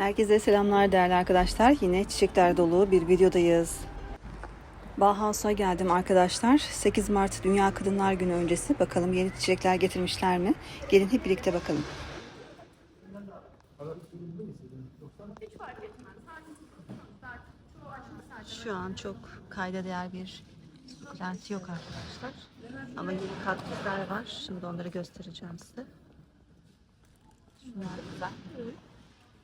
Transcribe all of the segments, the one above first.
Herkese selamlar değerli arkadaşlar. Yine çiçekler dolu bir videodayız. Bauhaus'a geldim arkadaşlar. 8 Mart Dünya Kadınlar Günü öncesi. Bakalım yeni çiçekler getirmişler mi? Gelin hep birlikte bakalım. Şu an çok kayda değer bir plant yok arkadaşlar. Ama yeni kaktüsler var. Şimdi onları göstereceğim size. Şunlar güzel.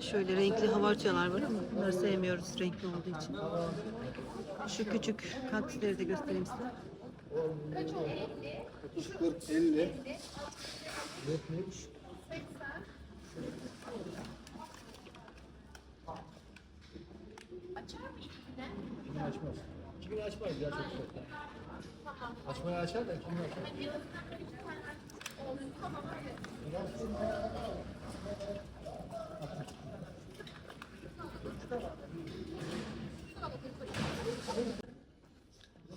Şöyle renkli havartiyalar var ama bunları sevmiyoruz renkli olduğu için. Şu küçük kaktüsleri de göstereyim size. 40, 50, 70, Kimi açmaz. Kimi açmaz ya çok güzel. Açmayı açar da kimi açar?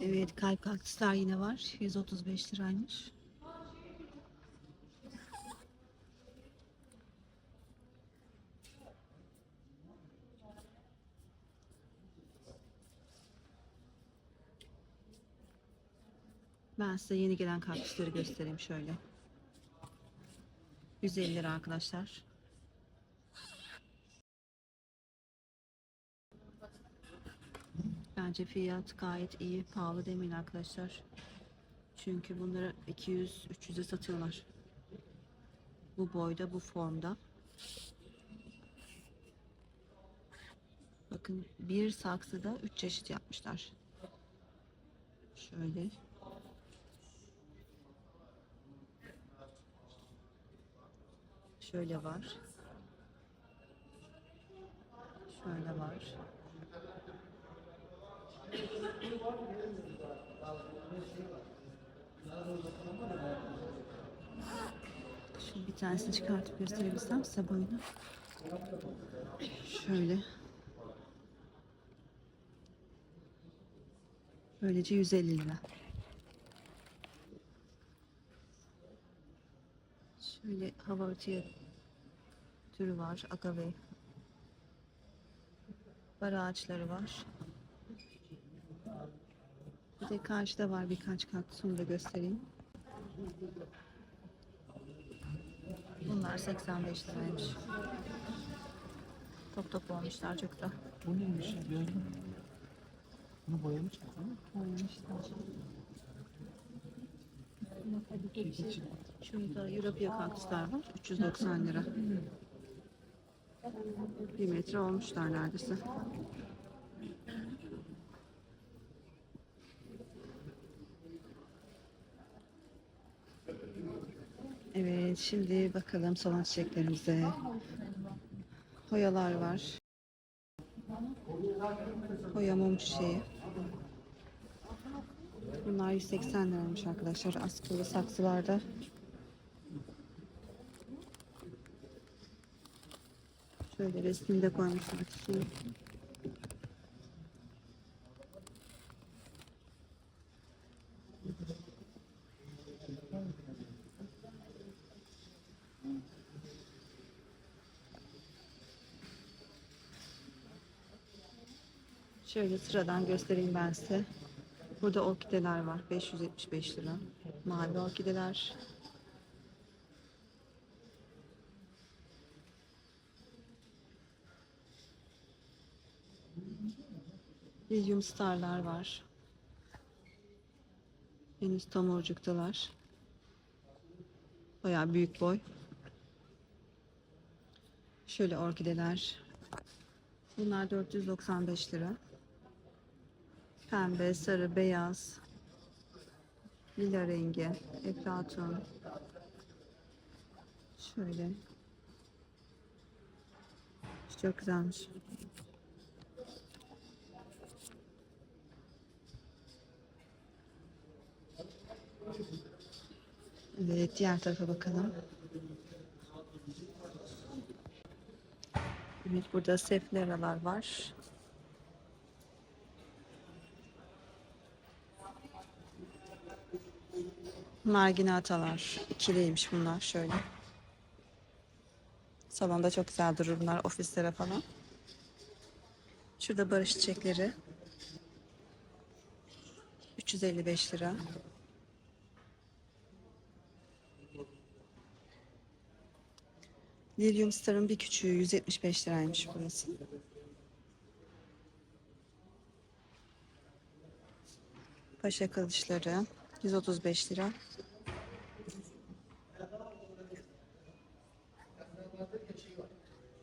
Evet kalp kaktüsler yine var. 135 liraymış. Ben size yeni gelen kaktüsleri göstereyim şöyle. 150 lira arkadaşlar. Bence fiyat gayet iyi. Pahalı demeyin arkadaşlar. Çünkü bunları 200-300'e satıyorlar. Bu boyda, bu formda. Bakın bir saksıda 3 çeşit yapmışlar. Şöyle. Şöyle var. Şöyle var. Şimdi bir tanesini çıkartıp gösterebilsem size boyunu. Şöyle. Böylece 150 lira. Şöyle havartiya türü var. Agave. Bar ağaçları var. Bir de karşıda var birkaç kaktüs onu da göstereyim. Bunlar 85 liraymış. Top top olmuşlar çok da. Bu neymiş mü? Bunu boyamışlar değil mi? Olmuşlar. Şurada Europia kaktüsler var. 390 lira. Bir metre olmuşlar neredeyse. Evet, şimdi bakalım salon çiçeklerimize. Hoyalar var. Hoya mum çiçeği. Bunlar 180 liraymış arkadaşlar. Askılı saksılarda. Şöyle resmini de koymuşlar. Şöyle sıradan göstereyim ben size. Burada orkideler var. 575 lira. Mavi orkideler. Lilyum starlar var. Henüz tomurcuktalar. Bayağı büyük boy. Şöyle orkideler. Bunlar 495 lira. Pembe, sarı, beyaz. Lila rengi. Eflatun. Şöyle. Çok güzelmiş. Evet diğer tarafa bakalım. Evet burada sefleralar var. Marginatalar. ikiliymiş bunlar şöyle. Salonda çok güzel durur bunlar ofislere falan. Şurada barış çiçekleri. 355 lira. Lilium Star'ın bir küçüğü 175 liraymış burası. Paşa kılıçları 135 lira.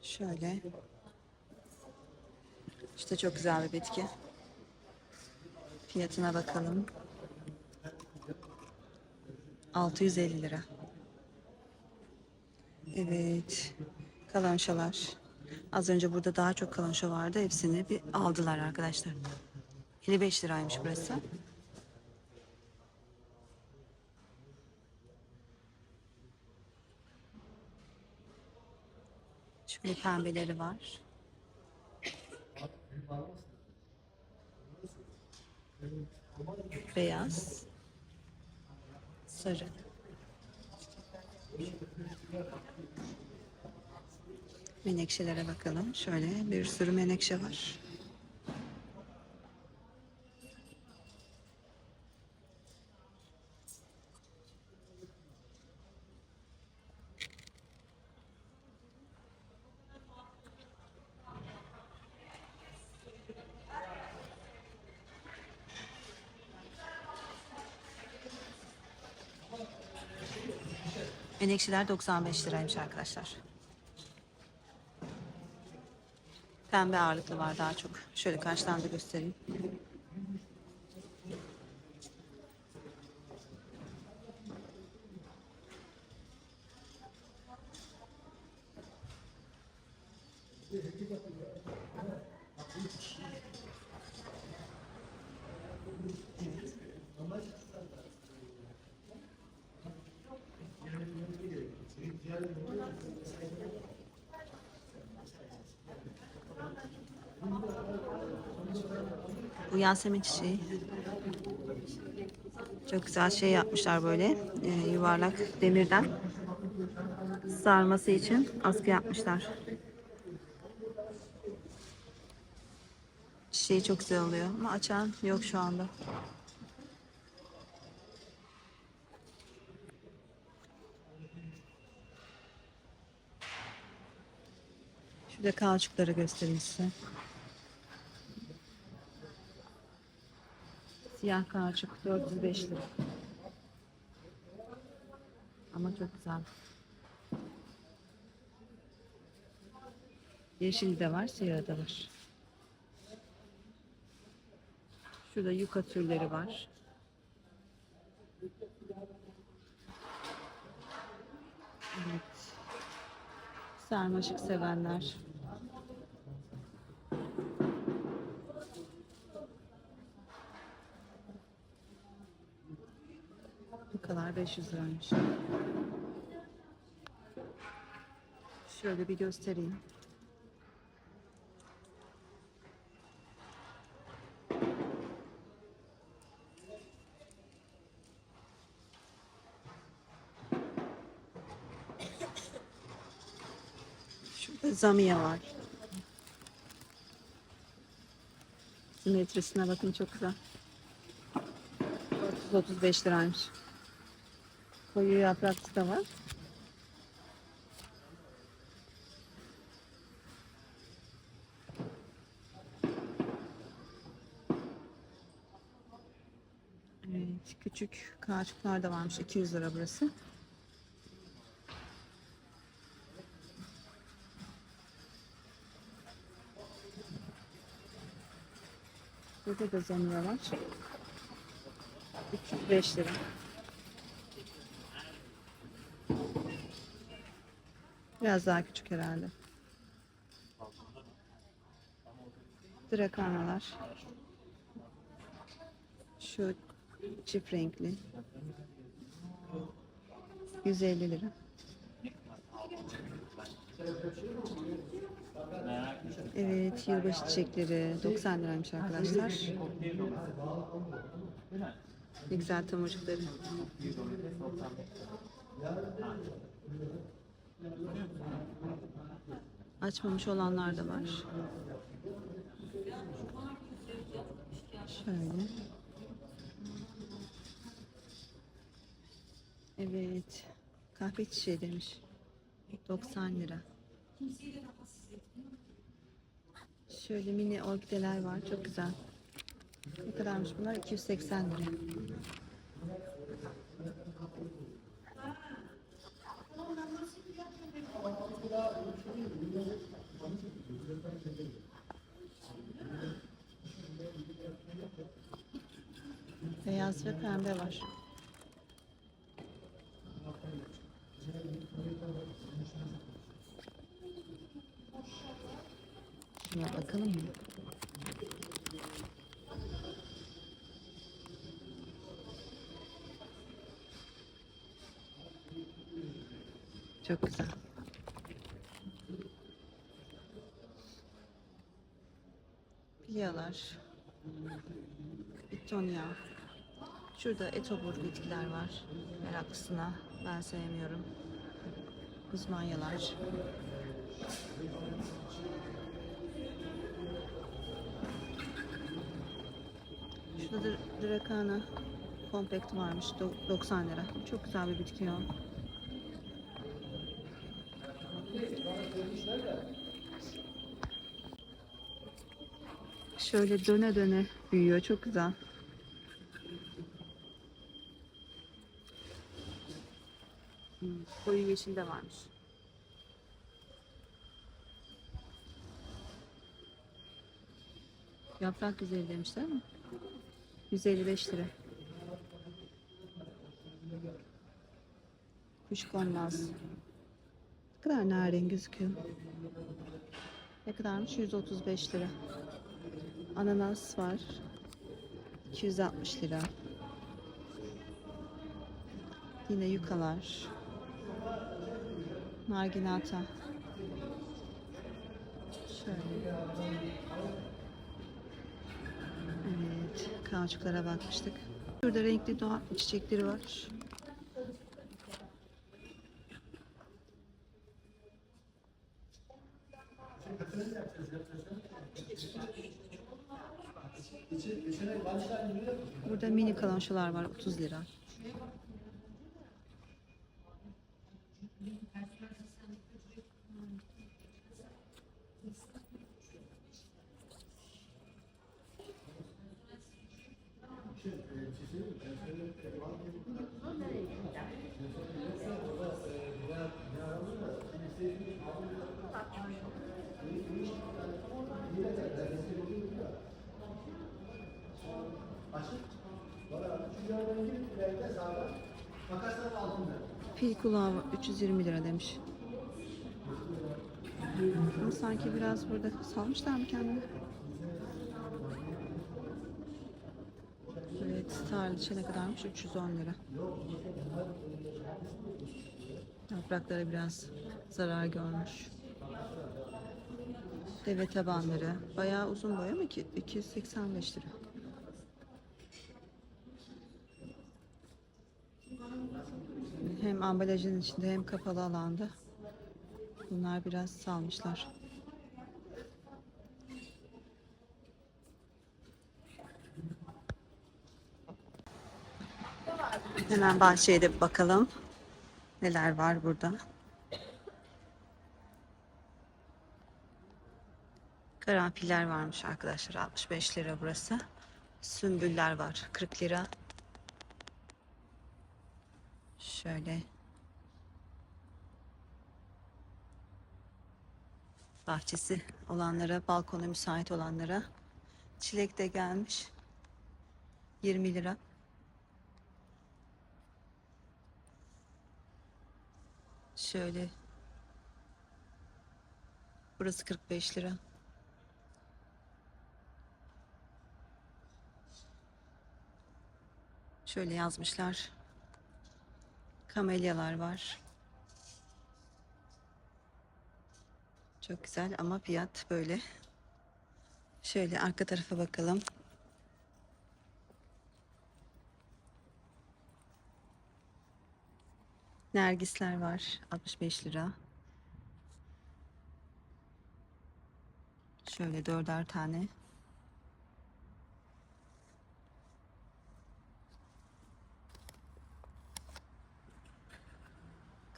Şöyle. İşte çok güzel bir bitki. Fiyatına bakalım. 650 lira. Evet. Kalanşalar. Az önce burada daha çok kalanşa vardı. Hepsini bir aldılar arkadaşlar. 55 liraymış burası. Şöyle pembeleri var. Beyaz. Sarı. Menekşelere bakalım. Şöyle bir sürü menekşe var. Menekşeler 95 liraymış arkadaşlar. Pembe ağırlıklı var daha çok. Şöyle karşıdan da göstereyim. Yasemin çiçeği. Çok güzel şey yapmışlar böyle e, yuvarlak demirden sarması için askı yapmışlar. Çiçeği çok güzel oluyor ama açan yok şu anda. Şurada kauçukları göstereyim size. Siyah kauçuk 405 lira. Ama çok güzel. Yeşil de var, siyah da var. Şurada yuka türleri var. Evet. Sarmaşık sevenler. Bu kadar 500 liraymış. Şöyle bir göstereyim. Şurada zamiye var. Simetrisine bakın çok güzel. 435 liraymış. Koyu yapraklı da var. Evet, küçük kauçuklar da varmış. 200 lira burası. Burada da zamiye var. 305 lira. Biraz daha küçük herhalde. Drakanalar. Şu çift renkli. 150 lira. Evet, yılbaşı çiçekleri 90 liraymış arkadaşlar. Ne güzel tomurcukları. Açmamış olanlar da var. Şöyle. Evet. Kahve çiçeği demiş. 90 lira. Şöyle mini orkideler var. Çok güzel. Ne kadarmış bunlar? 280 lira. Beyaz ve pembe var. Şuna bakalım mı? Çok güzel. Pilyalar. Bitonya. Şurada etobur bitkiler var. Meraklısına. Ben sevmiyorum. Uzmanyalar. Şurada da Drakana Compact varmış. do- 90 lira. Çok güzel bir bitki o. Şöyle döne döne büyüyor. Çok güzel. Koyu yeşil de varmış. Yaprak güzeli demişler mi? 155 lira. Kuşkonmaz. Ne kadar narin gözüküyor. Ne kadarmış? 135 lira. Ananas var. 260 lira. Yine yukalar. Marginata. Şöyle. Evet, kauçuklara bakmıştık. Burada renkli doğa çiçekleri var. Burada mini kalonşalar var 30 lira. Fil kulağı var, 320 lira demiş. Ama sanki biraz burada salmışlar mı kendini? Evet, tarihçe ne kadarmış? 310 lira. Yaprakları biraz zarar görmüş. Deve tabanları. Bayağı uzun boy ama ki 285 lira. Hem ambalajın içinde hem kapalı alanda. Bunlar biraz salmışlar. Hemen bahçeye de bakalım. Neler var burada. Karanfiller varmış arkadaşlar. 65 lira burası. Sümbüller var. 40 lira. Şöyle. Bahçesi olanlara, balkona müsait olanlara. Çilek de gelmiş. 20 lira. Şöyle. Burası 45 lira. Şöyle yazmışlar. Kamelyalar var. Çok güzel ama fiyat böyle. Şöyle arka tarafa bakalım. Nergisler var. 65 lira. Şöyle dörder tane.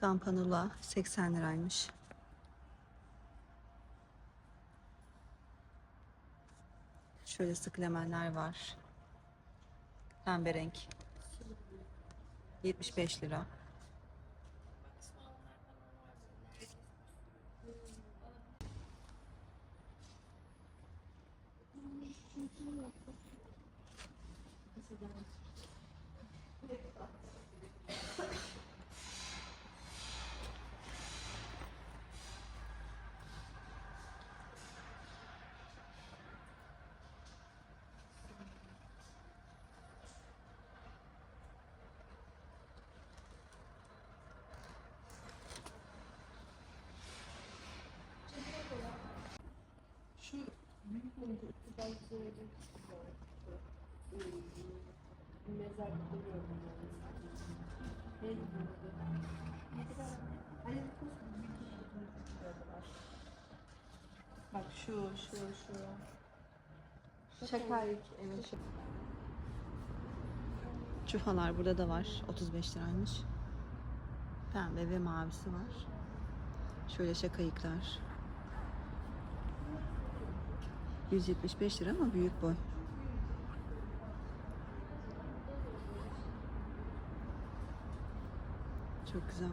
Kampanula 80 liraymış. Şöyle sık lemenler var. Pembe renk. 75 lira. Olunca ıktıdan söyleyecek. Mezarlıkta gördüm yani. Ne kadar? Hani bir. Bak şu, şu, şu. Şakayık, evet. Çufalar burada da var. 35 liraymış. Pembe ve mavisi var. Şöyle şakayıklar. 175 lira ama büyük boy. Çok güzel.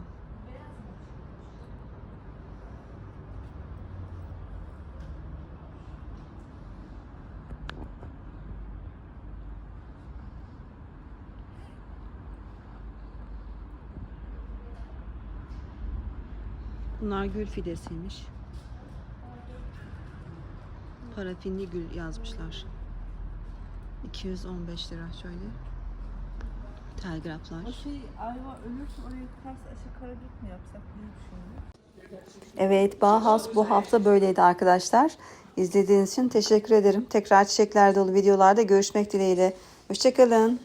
Bunlar gül fidesiymiş. Parafinli gül yazmışlar. 215 lira şöyle. Telgraflar. O şey ayva ölürse oraya ters aşı karabük mü yapsak diye. Evet, Bauhaus bu hafta böyleydi arkadaşlar. İzlediğiniz için teşekkür ederim. Tekrar çiçekler dolu videolarda görüşmek dileğiyle. Hoşçakalın.